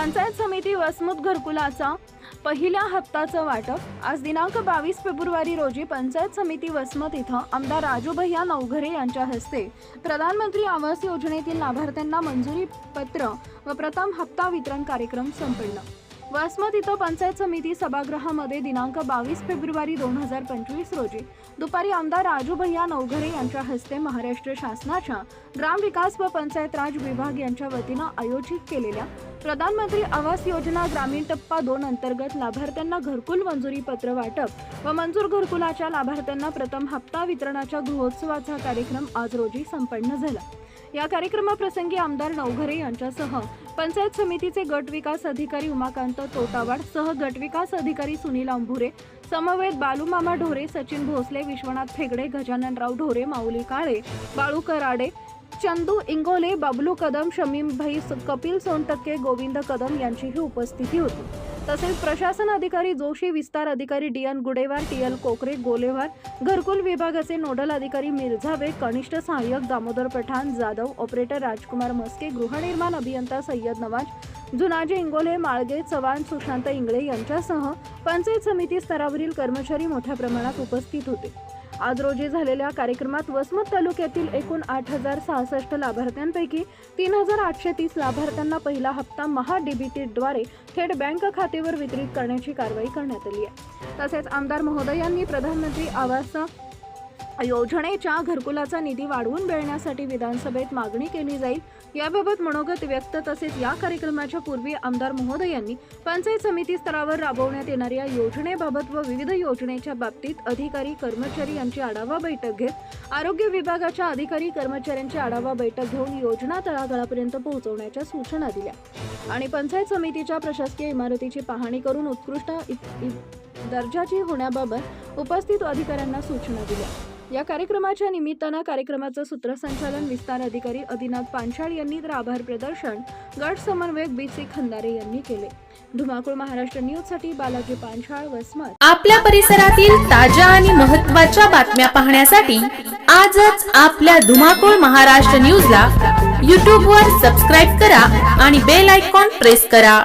पंचायत समिती वसमत घरकुलाचा पहिल्या हप्ताचं वाटप. आज दिनांक बावीस फेब्रुवारी रोजी पंचायत समिती वसमत इथं आमदार राजू भैया नवघरे यांच्या हस्ते प्रधानमंत्री आवास योजनेतील लाभार्थ्यांना मंजुरी पत्र व प्रथम हप्ता वितरण कार्यक्रम संपन्न. वसमत इथं पंचायत समिती सभागृहामध्ये दिनांक बावीस फेब्रुवारी दोन हजार पंचवीस रोजी दुपारी आमदार राजू भैया नवघरे यांच्या हस्ते महाराष्ट्र शासनाच्या ग्रामविकास व पंचायत राज विभाग यांच्या वतीनं आयोजित केलेल्या प्रधानमंत्री आवास योजना ग्रामीण टप्पा दोन अंतर्गत लाभार्थ्यांना घरकुल मंजुरी पत्र वाटप व मंजूर घरकुलाच्या लाभार्थ्यांना प्रथम हप्ता वितरणाच्या गृहोत्सवाचा कार्यक्रम आज रोजी संपन्न झाला. या कार्यक्रमाप्रसंगी आमदार नवघरे यांच्यासह पंचायत समितीचे गट विकास अधिकारी उमाकांत तोटावाड सह गट विकास अधिकारी सुनील अंभुरे समवेत बालूमामा ढोरे सचिन भोसले विश्वनाथ फेगडे गजाननराव ढोरे माऊली काळे बाळू कराडे चंदू इंगोले बबलू कदम शमीम भाई कपिल सोनटक्के गोविंद कदम यांचीही उपस्थिती होती. तसेच प्रशासन अधिकारी जोशी विस्तार अधिकारी D N Gudewar T L Kokare Golewar घरकुल विभागाचे नोडल अधिकारी मिर्झावे कनिष्ठ सहाय्यक दामोदर पठाण जाधव ऑपरेटर राजकुमार मस्के गृहनिर्माण अभियंता सय्यद नवाज जुनाजी इंगोले माळगे चव्हाण सुशांत इंगळे यांच्यासह पंचायत समिती स्तरावरील कर्मचारी मोठ्या प्रमाणात उपस्थित होते. आज रोजी झालेल्या कार्यक्रमात वसमत तालुक्यातील एकूण आठ हजार सहासष्ट लाभार्थ्यांपैकी तीन हजार आठशे तीस लाभार्थ्यांना पहिला हप्ता महा डीबीटीद्वारे थेट बँक खात्यावर वितरित करण्याची कारवाई करण्यात आली आहे. तसेच आमदार महोदयांनी प्रधानमंत्री आवास योजनेच्या घरकुलाचा निधी वाढवून मिळण्यासाठी विधानसभेत मागणी केली जाईल. याबाबत मनोगत व्यक्त तसेच या कार्यक्रमाच्या पूर्वी आमदार महोदयांनी पंचायत समिती स्तरावर राबवण्यात येणाऱ्या योजनेबाबत व विविध योजनेच्या बाबतीत अधिकारी कर्मचारी यांची आढावा बैठक घेत आरोग्य विभागाच्या अधिकारी कर्मचाऱ्यांची आढावा बैठक घेऊन योजना तळागाळापर्यंत पोहोचवण्याच्या सूचना दिल्या. आणि पंचायत समितीच्या प्रशासकीय इमारतीची पाहणी करून उत्कृष्ट इ- दर्जाची होण्याबाबत उपस्थित अधिकाऱ्यांना सूचना दिल्या. या कार्यक्रमाच्या निमित्तानं कार्यक्रमाचं सूत्रसंचालन विस्तार अधिकारी आदिनाथ पांचाळ यांनी तर आभार प्रदर्शन गट समन्वयक बी सी खंदारे यांनी केले. धुमाकूळ महाराष्ट्र न्यूजसाठी बालाजी पांचाळ वसमत. आपल्या परिसरातील ताज्या आणि महत्त्वाच्या बातम्या पाहण्यासाठी आजच आपल्या धुमाकूळ महाराष्ट्र न्यूजला यूट्यूबवर सबस्क्राईब करा आणि बेल आयकॉन प्रेस करा.